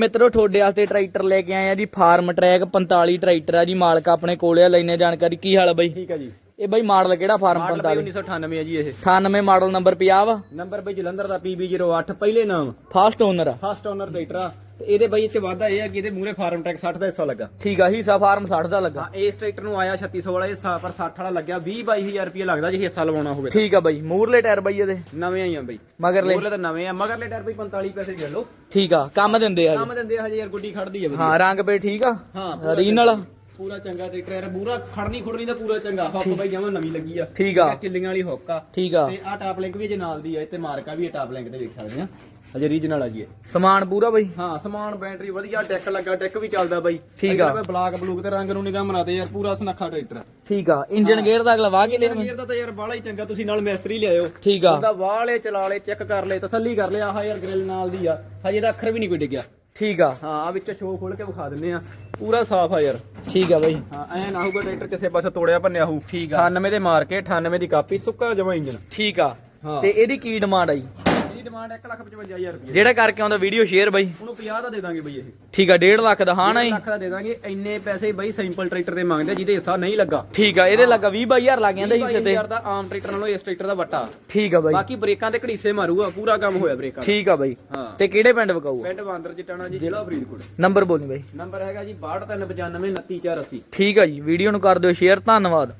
ਮਿੱਤਰੋ ਤੁਹਾਡੇ ਵਾਸਤੇ ਟਰੈਕਟਰ ਲੈ ਕੇ ਆਏ ਆ ਜੀ ਫਾਰਮ ਟਰੈਕ 45 ਟਰੈਕਟਰ ਆ ਜੀ ਮਾਲਕ ਆਪਣੇ ਕੋਲੇ ਆ ਲੈਨੇ ਜਾਣਕਾਰੀ। ਕੀ ਹਾਲ ਆ ਬਾਈ? ਠੀਕ ਹੈ ਜੀ। ਇਹ ਬਾਈ ਮਾਡਲ ਕਿਹੜਾ ਫਾਰਮ ਮਾਡਲ 45 ਬਈ 1998 ਹੈ ਜੀ ਇਹ। 98 ਮਾਡਲ ਨੰਬਰ 50 ਵਾ। ਨੰਬਰ ਬਈ ਜਲੰਧਰ ਦਾ PB08 ਪਹਿਲੇ ਨਾਮ। ਫਾਸਟ ਓਨਰ ਆ। ਫਸਟ ਓਨਰ ਟਰੈਕਟਰ ਆ। ਇਹਦੇ ਬਈ ਇੱਥੇ ਵਾਧਾ ਇਹ ਆ ਕਿ ਇਹਦੇ ਮੂਰੇ ਫਾਰਮ ਟੈਕ 60 ਦਾ ਹਿੱਸਾ ਲੱਗਾ। ਠੀਕ ਆ ਹਿੱਸਾ ਫਾਰਮ 60 ਦਾ ਲੱਗਾ। ਹਾਂ ਇਸ ਟਰੈਕਟਰ ਨੂੰ ਆਇਆ 3600 ਵਾਲਾ ਹਿੱਸਾ ਪਰ 60 ਵਾਲਾ ਲੱਗਿਆ। 20 22000 ਰੁਪਏ ਲੱਗਦਾ ਜੇ ਹਿੱਸਾ ਲਵਾਉਣਾ ਹੋਵੇ ਠੀਕ ਆ ਬਾਈ ਮੂਰਲੇ ਟਾਇਰ ਬਾਈ ਇਹਦੇ। ਨਵੇਂ ਆਈ ਆ ਬਈ। ਮਗਰਲੇ। ਮੂਰਲੇ ਤਾਂ ਨਵੇਂ ਆ ਮਗਰਲੇ ਟਾਇਰ ਬਈ 45 ਪੈਸੇ ਦੇ ਲਓ। ਠੀਕ ਆ ਕੰਮ ਦਿੰਦੇ ਆ ਕੰਮ ਦਿੰਦੇ ਆ ਹਜੇ ਯਾਰ ਗੁੱਡੀ ਖੜਦੀ ਆ ਹਾਂ ਰੰਗ ਪੇ ਠੀਕ ਆ? ਹਾਂ ਰੀਨਲ ਪੂਰਾ ਚੰਗਾ ਟਰੈਕਟਰ ਯਾਰ ਪੂਰਾ ਖੜਨੀ ਖੁੜਨੀ ਦਾ ਪੂਰਾ ਚੰਗਾ ਹੁੱਕ ਬਈ ਜਮਾਂ ਨਵੀਂ ਲੱਗੀ ਆ। ਠੀਕ ਆ। ਕਿੱਲੀਆਂ ਵਾਲੀ ਹੁੱਕ ਆ। ਠੀਕ ਆ। ਤੇ ਆ ਟਾਪ ਲਿੰਕ ਵੀ ਜੇ ਨਾਲ ਦੀ ਆ ਤੇ ਮਾਰਕਾ ਵੀ ਟਾਪ ਲਿੰਕ ਤੇ ਦੇਖ ਸਕਦੇ ਆ। ਅਜੇ ਰੀਜਨਲ ਆ ਜੀ ਇਹ। ਸਮਾਨ ਪੂਰਾ ਬਾਈ? ਹਾਂ ਸਮਾਨ ਬੈਟਰੀ ਵਧੀਆ ਡੈਕ ਲੱਗਾ ਡੈਕ ਵੀ ਚੱਲਦਾ ਬਾਈ। ਠੀਕ ਆ। ਬਲਾਕ ਬਲੂਕ ਤੇ ਰੰਗ ਨੂੰ ਨਿਗਾਹ ਮਰਾਦੇ ਯਾਰ ਪੂਰਾ ਸਨੱਖਾ ਟਰੈਕਟਰ ਠੀਕ ਆ। ਇੰਜਨ ਗੇਅਰ ਦਾ ਅਗਲਾ ਵਾਹ ਕੇ ਲਿਆ ਗੇਅਰ ਦਾ ਤਾਂ ਯਾਰ ਬਾਲਾ ਹੀ ਚੰਗਾ ਤੁਸੀਂ ਨਾਲ ਮਿਸਤਰੀ ਲਿਆਇਓ। ਠੀਕ ਆ। ਉਹਦਾ ਵਾਲੇ ਚਲਾ ਲੇ ਚੈੱਕ ਕਰ ਲੇ ਤਸੱਲੀ ਕਰ ਲਿਆ ਆਹ ਯਾਰ ਗ੍ਰਿਲ ਨਾਲ ਦੀ ਆ। ਹਜੇ ਤਾਂ ਅੱਖਰ ਵੀ ਨਹੀਂ ਕੋਈ ਡਿੱਗਿਆ। ਠੀਕ ਆ। ਹਾਂ ਆ ਵਿੱਚ ਸ਼ੋ ਖੋਲ ਕੇ ਵਿਖਾ ਦਿੰਨੇ ਆ ਪੂਰਾ ਸਾਫ਼ ਆ ਯਾਰ। ਠੀਕ ਆ ਬਾਈ। ਹਾਂ ਐ ਨਾ ਹੋਊਗਾ ਟਰੈਕਟਰ ਕਿਸੇ ਪਾਸੇ ਤੋੜਿਆ ਭੰਨਿਆ ਹੋਊ। ਠੀਕ ਆ। 98 ਦੇ ਮਾਰ ਕੇ 98 ਦੀ ਕਾਪੀ ਸੁੱਕਾ ਜਮਾ ਇੰਜਨ। ਠੀਕ ਆ। ਹਾਂ। ਤੇ ਇਹਦੀ ਕੀ ਡਿਮਾਂਡ ਆਈ ਡਿਮਾਂਡ 155000 ਰੁਪਏ ਜਿਹੜਾ ਕਰਕੇ ਆਉਂਦਾ ਵੀਡੀਓ ਸ਼ੇਅਰ ਬਾਈ। ਉਹਨੂੰ 50 ਦਾ ਦੇ ਦਾਂਗੇ ਬਈ ਇਹ। ਠੀਕ ਆ 1.5 ਲੱਖ ਦਾ ਹਾਂ ਨਾ ਲੱਖ ਦਾ ਦੇ ਦਾਂਗੇ। ਇੰਨੇ ਪੈਸੇ ਬਈ ਸਿੰਪਲ ਟਰੈਕਟਰ ਦੇ ਮੰਗਦੇ ਜਿਹਦੇ ਹਿੱਸਾ ਨਹੀਂ ਲੱਗਾ। ਠੀਕ ਆ ਇਹਦੇ ਲੱਗਾ 20 22000 ਲੱਗ ਜਾਂਦਾ ਹਿੱਸੇ ਤੇ। 22000 ਦਾ ਆਮ ਟਰੈਕਟਰ ਨਾਲੋਂ ਇਸ ਟਰੈਕਟਰ ਦਾ ਵੱਟਾ। ਠੀਕ ਆ ਬਾਈ। ਬਾਕੀ ਬ੍ਰੇਕਾਂ ਤੇ ਘੜੀਸੇ ਮਾਰੂਗਾ ਪੂਰਾ ਕੰਮ ਹੋਇਆ ਬ੍ਰੇਕਾਂ। ਠੀਕ ਆ ਬਾਈ। ਹਾਂ। ਤੇ ਕਿਹੜੇ ਪਿੰਡ ਵਕਾਊ ਪਿੰਡ ਬਾਂਦਰ ਜਟਾਣਾ ਜੀ ਜ਼ਿਲ੍ਹਾ ਫਰੀਦਕੋਟ। ਨੰਬਰ ਬੋਲੀ ਬਾਈ। ਨੰਬਰ ਹੈਗਾ ਜੀ 6295 29480 ਠੀਕ ਆ ਜੀ ਵੀਡੀਓ ਨੂੰ ਕਰ ਦਿਓ ਸ਼ੇਅਰ ਧੰਨਵਾਦ।